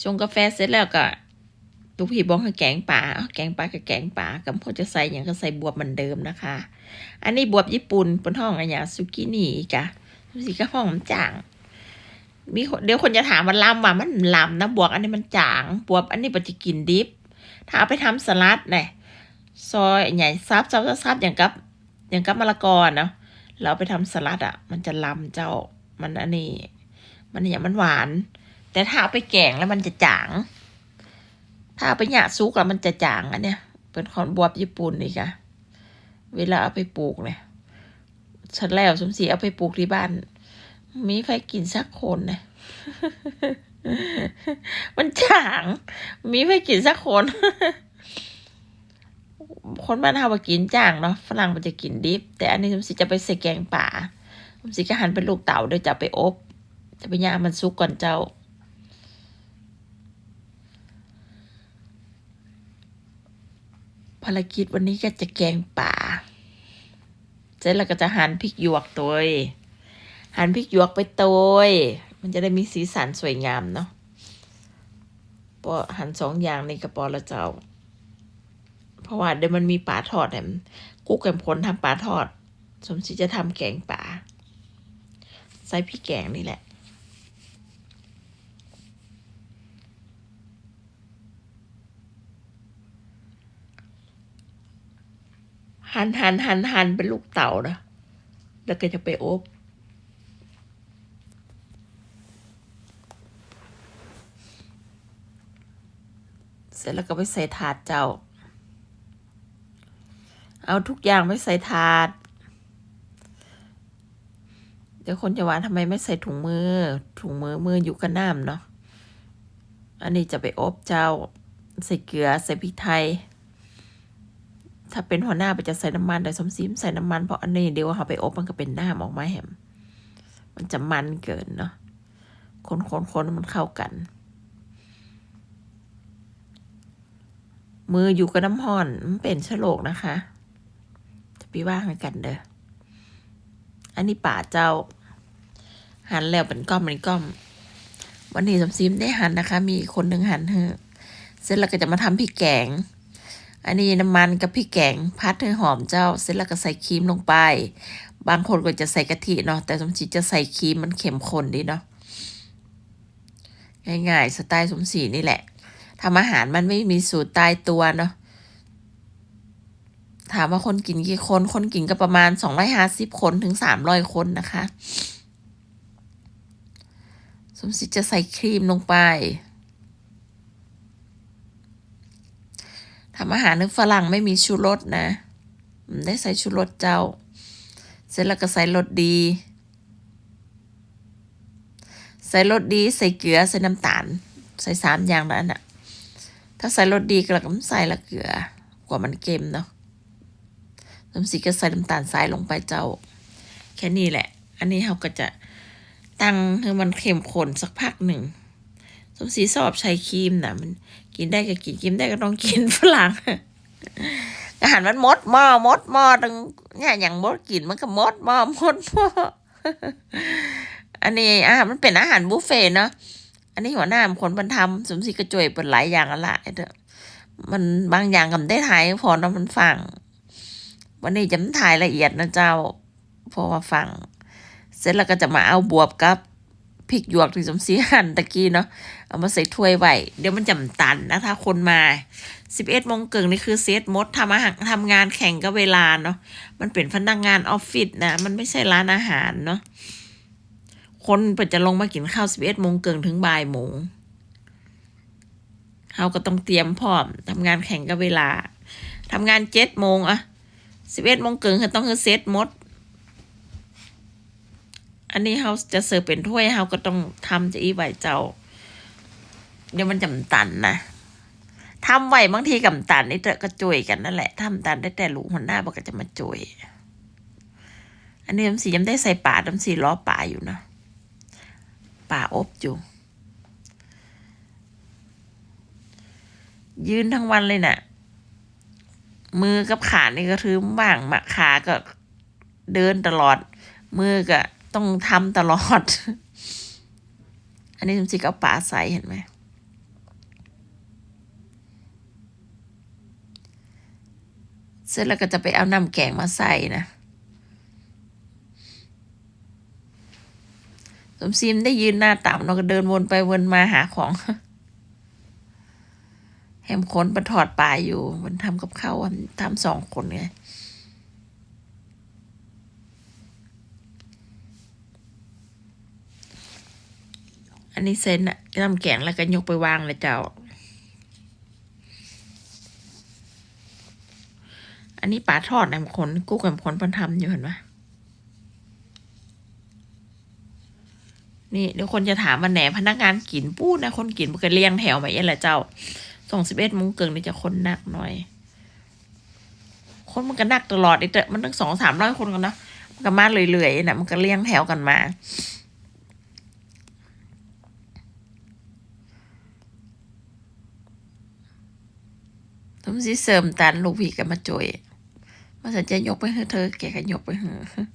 ชงกาแฟเสร็จแล้วก็ลูกพี่บอกให้แกงป่าเอาแกงป่ากับแกงป่ากับพอจะใส่อย่างก็ใส่บวบเหมือนเดิมนะคะ อันนี้บวบญี่ปุ่นบนห้องอันอย่างซุกินี่อีกอะสีก็ห้องมันจาง มีเดี๋ยวคนจะถามว่าลำว่ามันลำนะบวกอันนี้มันจางบวบอันนี้ปฏิกินดิบ ถ้าเอาไปทำสลัดเนี่ยซอยใหญ่ซับซับซับซับอย่างกับ อย่างกับมะละกอเนาะเราเอาไปทำสลัดอะ่ะ มันจะลำเจ้ามันอันนี้ มันอย่างมันหวาน แต่ถ้าเอาไปแกงแล้วมันจะจาง ถ้าเอาไปหยาซุกแล้วมันจะจางอันเนี้ย เป็นของบวบญี่ปุ่นนี่ค่ะ เวลาเอาไปปลูกเนี่ยฉันแล้วสมศรีเอาไปปลูกที่บ้าน มีใครกินสักคนนะมันจาง มีใครกินสักคน คนบ้านเฮาว่ากินจางเนาะ ฝรั่งมันจะกินดิบ แต่อันนี้สมศรีจะไปใส่แกงป่าสมศรีก็หันเป็นลูกเต๋าเดี๋ยวจะไปอบ จะไปย่างมันสุกก่อนเจ้า ภารกิจวันนี้ก็จะแกงป่า เสร็จแล้วก็จะหั่นพริกหยวกตัวหั่นพริกหยวกไปตัวมันจะได้มีสีสันสวยงามเนาะพอหั่นสองอย่างในี่ก็พอและเจ้า เพราะว่าเดี๋ยวมันมีปลาทอดแหมกุ๊กแกมพลทำปลาทอด สมศรีจะทำแกงป่าใส่พริกแกงนี่แหละ หันหันหันหันเป็นลูกเต่านะแล้วก็จะไปอบเสร็จแล้วก็ไปใส่ถาดเจ้า เอาทุกอย่างไปใส่ถาด เดี๋ยวคนจะว่าทำไมไม่ใส่ถุงมือ ถุงมือมืออยู่กับน้ำเนาะ อันนี้จะไปอบเจ้า ใส่เกลือใส่พริกไทย ถ้าเป็นหัวหน้าไปจะใส่น้ำมันแต่สมซีมใส่น้ำมันเพราะอันนี้เดี๋ยวเขาไปอบมันก็เป็นน้ำออกมาแหมมันจะมันเกินเนาะคนคนคนมันเข้ากัน มืออยู่กับน้ำห่อนมันเป็นฉลกนะคะจะไปว่าให้กันเด้ออันนี้ป่าเจ้า หันแล้วเป็นก้อมเป็นก้อม วันนี้สมซีมได้หันนะคะ มีคนหนึ่งหันเฮอเสร็จแล้วก็จะมาทำพริกแกง อันนี้น้ำมันกับพริกแกงพัดให้หอมเจ้า เสร็จแล้วก็ใส่ครีมลงไป บางคนก็จะใส่กะทิเนาะแต่สมศรีจะใส่ครีมมันเข้มข้นดีเนาะง่ายๆสไตล์สมศรีนี่แหละทำอาหารมันไม่มีสูตรตายตัวเนาะถามว่าคนกินกี่คน คนกินก็ประมาณสองร้อยห้าสิบคนถึงสามร้อยคนนะคะ สมศรีจะใส่ครีมลงไป ทำอาหารนึกฝรั่งไม่มีชูรสนะได้ใส่ชูรสเจ้า เสร็จแล้วก็ใส่รสดี ใส่รสดีใส่เกลือใส่น้ำตาล ใส่สามอย่างแล้วน่ะถ้าใส่รสดีก็แล้วก็ใส่ละเกลือกว่ามันเค็มเนาะน้ำสีก็ใส่น้ำตาลทรายลงไปเจ้า แค่นี้แหละ อันนี้เราก็จะตั้งให้มันเค็มข้นสักพักหนึ่ง มศรีชอบใช้ครีมนะมันกินได้ก็กินกินได้ก็ต้องกินฝรั่งอาหารมันมดหม้อมดหม้อตั้งเนี่ยอย่างมดกินมันก็มดหม้อมดหม้ออันนี้อาหารมันเป็นอาหารบุฟเฟ่เนาะอันนี้หัวหน้ามคนบรรทำสมศรีกระจวยเป็นหลายอย่างอะละเด้อมันบางอย่างกับได้ถ่ายพอเนาะมันฟังวันนี้จะไม่ถ่ายละเอียดนะเจ้าเพราะว่าฟัง เสร็จแล้วก็จะมาเอาบวบกับ พริกหยวกที่สมศรีหั่นตะกี้เนาะเอามาใส่ถ้วยไว้เดี๋ยวมันจำตันนะถ้าคนมาสิบเอ็ดโมงเกิงนี่คือเซตมดทำอาหารทำงานแข่งกับเวลาเนาะมันเป็นพนักงานออฟฟิศนะมันไม่ใช่ร้านอาหารเนาะคนเปิดจะลงมากินข้าวสิบเอ็ดโมงเกิงถึงบ่ายโมงเราก็ต้องเตรียมพร้อมทำงานแข่งกับเวลาทำงานเจ็ดโมงอะสิบเอ็ดโมงเกิงคือต้องคือเซตมด อันนี้เขาจะเสิร์ฟเป็นถ้วยเขาก็ต้องทำจะอีไว้เจ้า เดี๋ยวมันจำตันนะทำไว้บางทีกับตันนี่เตอะก็จุยกันนั่นแหละทำตันได้แต่ลูกหัวหน้าบอกก็จะมาจุยอันนี้น้ำสียังได้ใส่ป่าน้ำสีล้อป่าอยู่นะป่าอบอยู่ ยืนทั้งวันเลยน่ะ มือกับขานี่ก็ถือบ้างมาขาก็เดินตลอด มือก็ ต้องทำตลอด อันนี้จุ๋มจิกเอาป่าใสเห็นไหมเสร็จแล้วก็จะไปเอาน้ำแกงมาใส่นะสมซีมได้ยืนหน้าต่ำเราก็เดินวนไปวนมาหาของ แฮมคนมันถอดปลาอยู่ มันทำกับข้าวทำสองคนไง อันนี้เซนอะน้ำแกงแล้วก็ยกไปวางเลยเจ้า อันนี้ปลาทอดแหนมขนกุ้งแหมขนพันทำอยู่เห็นไหมนี่เดี๋ยวคนจะถามว่าแหนพนักงานกินปู้นะคนกินมันก็เลี้ยงแถวไปยันแหละเจ้าสองสิบเอ็ดโมงเกินนี่จะคนหนักหน่อย คนมันก็นักตลอดอีกต่มันตั้งสองสามร้อยคนกันนะมันก็มาเรื่อยๆนะมันก็เลี้ยงแถวกันมา ทำสิเสริมตันลูกพี่ก็มาจ่วยมาสันจะยกไปเธอะเธอแกก็ยกไปเหอะ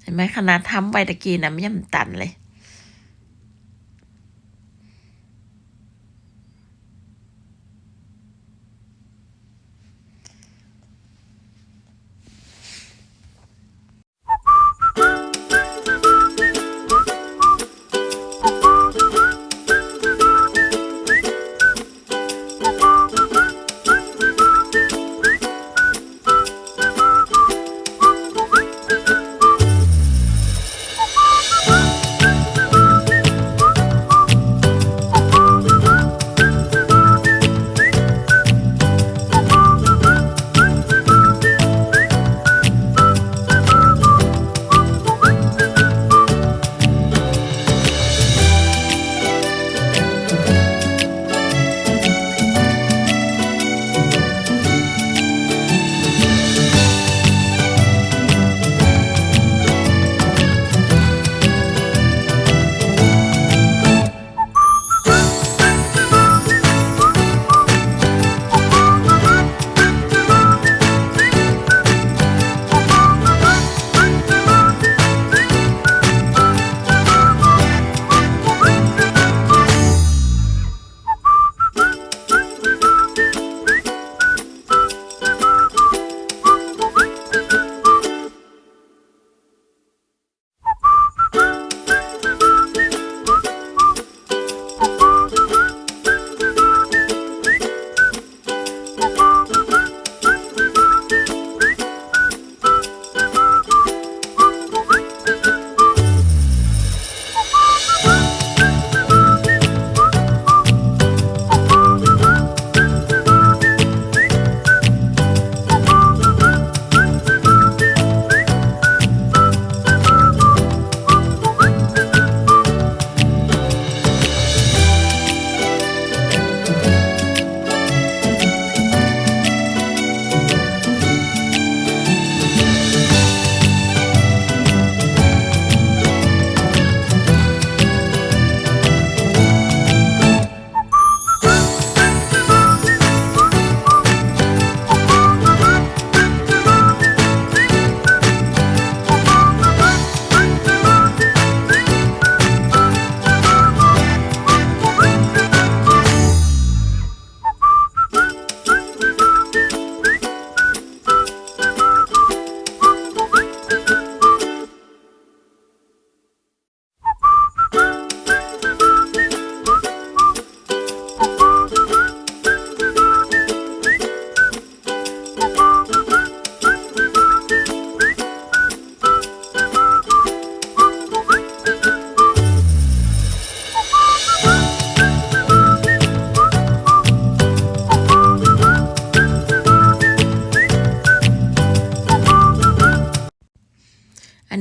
เห็นไหมขนาดทำไปตะกี้นะไม่ยังตันเลย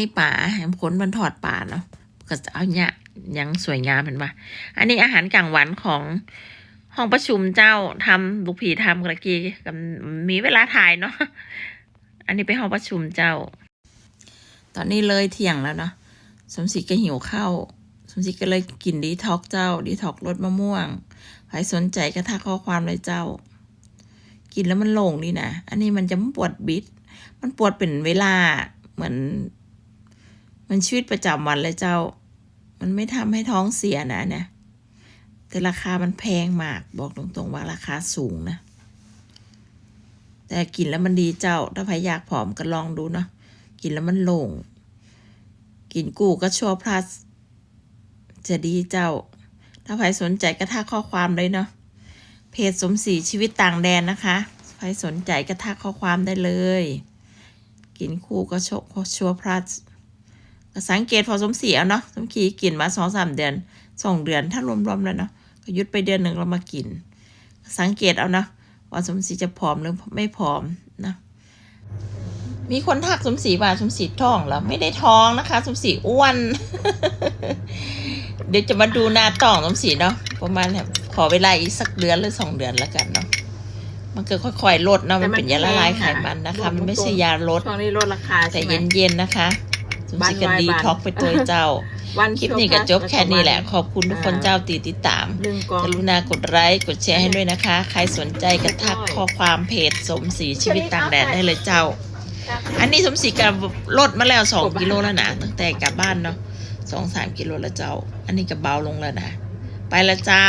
อันป่าแหมพ้นมันถอดป่าเนาะก็จะเอาเนี่ยยังสวยงามเห็นปะอันนี้อาหารกลางวันของห้องประชุมเจ้าทำลูกผีทำกระกีกับมีเวลาถ่ายเนาะอันนี้ไปห้องประชุมเจ้า ตอนนี้เลยเที่ยงแล้วเนาะสมศรีก็หิวข้าวสมศรีก็เลยกินดีท็อกเจ้า ดีท็อกรสมะม่วงใครสนใจก็ทักข้อความเลยเจ้า กินแล้วมันโล่งดีนะอันนี้มันจะไม่ปวดบิด มันปวดเป็นเวลาเหมือน มันชีวิตประจำวันเลยเจ้า มันไม่ทำให้ท้องเสียนะเนี่ยแต่ราคามันแพงมาก บอกตรงๆว่าราคาสูงนะ แต่กินแล้วมันดีเจ้า ถ้าใครอยากผอมก็ลองดูเนาะ กินแล้วมันโล่ง กินกูก็ชัวพลัส จะดีเจ้า ถ้าใครสนใจก็ทักข้อความเลยเนาะ เพจสมศรีชีวิตต่างแดนนะคะ ใครสนใจก็ทักข้อความได้เลย กินคู่ก็ชชัวพลัส ก็สังเกตพอสมศรีเอาเนาะสมขีกินมาสองสามเดือนสองเดือนถ้ารวมๆแล้วเนาะก็หยุดไปเดือนหนึ่งเรามากิน สังเกตเอานะว่าสมศรีจะผอมหรือไม่ผอมนะมีคนทักสมศรีว่าสมศรีท้องแล้วไม่ได้ท้องนะคะ สมศรีอ้วน เดี๋ยวจะมาดูหน้าท้องสมศรีเนาะประมาณแบบขอเวลาอีกสักเดือนหรือสองเดือนแล้วกันเนาะมันก็ค่อยๆลดเนาะมันเป็นยาละลายไขมันนะคะ มันไม่ใช่ยาลดช่วงนี้ลดราคาแต่ใช่ไหมเย็นๆนะคะ สมศรีก็วันๆดีท็อกไปตัวเจ้า วันคลิปนี้ก็จบแค่นี้แหละ ขอบคุณทุกคนเจ้าตีติดตามหนึ่งกล่องกรุณากดไลค์กดแชร์ให้ด้วยนะคะ ใครสนใจก็ทักข้อความเพจสมศรีชีวิตต่างแดนได้เลยเจ้า อันนี้สมศรีกับลดมาแล้วสองกิโลแล้วนะตั้งแต่กลับบ้านเนาะสองสามกิโลแล้วเจ้า อันนี้ก็เบาลงแล้วนะ ไปละเจ้า